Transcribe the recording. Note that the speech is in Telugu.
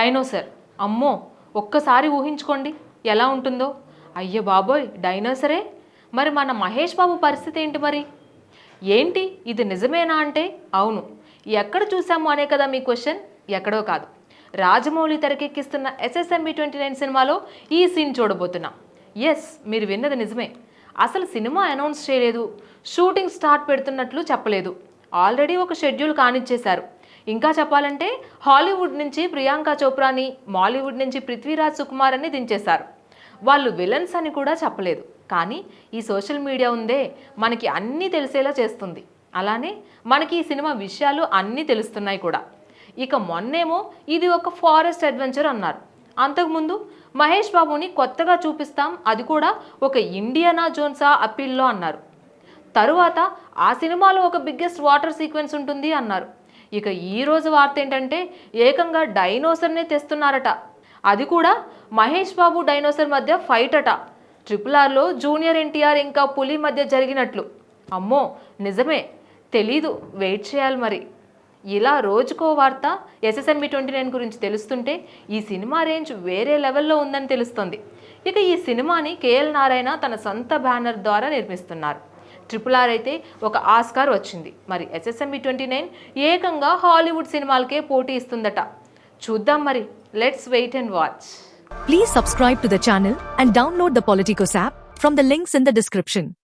డైనోసర్. అమ్మో ఒక్కసారి ఊహించుకోండి ఎలా ఉంటుందో. అయ్యో బాబోయ్ డైనోసరే? మరి మన మహేష్ బాబు పరిస్థితి ఏంటి మరి? ఏంటి ఇది నిజమేనా అంటే? అవును. ఎక్కడ చూసాము అనే కదా మీ క్వశ్చన్? ఎక్కడో కాదు. రాజమౌళి తెరకెక్కిస్తున్న ఎస్ఎస్ఎంబి ట్వంటీ నైన్ సినిమాలో ఈ సీన్ చూడబోతున్నాం. ఎస్ మీరు విన్నది నిజమే. అసలు సినిమా అనౌన్స్ చేయలేదు. షూటింగ్ స్టార్ట్ పెడుతున్నట్లు చెప్పలేదు. ఆల్రెడీ ఒక షెడ్యూల్ కానిచ్చేశారు. ఇంకా చెప్పాలంటే హాలీవుడ్ నుంచి ప్రియాంక చోప్రాని మాలీవుడ్ నుంచి పృథ్వీరాజ్ సుకుమార్ అని దించేశారు. వాళ్ళు విలన్స్ అని కూడా చెప్పలేదు. కానీ ఈ సోషల్ మీడియా ఉందే మనకి అన్నీ తెలిసేలా చేస్తుంది. అలానే మనకి ఈ సినిమా విషయాలు అన్నీ తెలుస్తున్నాయి కూడా. ఇక మొన్నేమో ఇది ఒక ఫారెస్ట్ అడ్వెంచర్ అన్నారు. అంతకుముందు మహేష్ బాబుని కొత్తగా చూపిస్తాం అది కూడా ఒక ఇండియానా జోన్సా అప్పీల్లో అన్నారు. తరువాత ఆ సినిమాలో ఒక బిగ్గెస్ట్ వాటర్ సీక్వెన్స్ ఉంటుంది అన్నారు. ఇక ఈ రోజు వార్త ఏంటంటే ఏకంగా డైనోసర్నే తెస్తున్నారట. అది కూడా మహేష్ బాబు డైనోసర్ మధ్య ఫైట్ అట. ట్రిపుల్ ఆర్లో జూనియర్ ఎన్టీఆర్ ఇంకా పులి మధ్య జరిగినట్లు. అమ్మో నిజమే. తెలీదు వెయిట్ చేయాలి మరి. ఇలా రోజుకో వార్త ఎస్ఎస్ఎంబి ట్వంటీ నైన్ గురించి తెలుస్తుంటే ఈ సినిమా రేంజ్ వేరే లెవెల్లో ఉందని తెలుస్తుంది. ఇక ఈ సినిమాని కేఎల్ నారాయణ తన సొంత బ్యానర్ ద్వారా నిర్మిస్తున్నారు. ట్రిపుల్ ఆర్ అయితే ఒక ఆస్కార్ వచ్చింది. మరి ఎస్ఎస్ఎంఈ ట్వంటీ నైన్ ఏకంగా హాలీవుడ్ సినిమాలకే పోటీ ఇస్తుందట. చూద్దాం మరి. Let's wait and watch please subscribe to the and download the Politicos app from the links in the description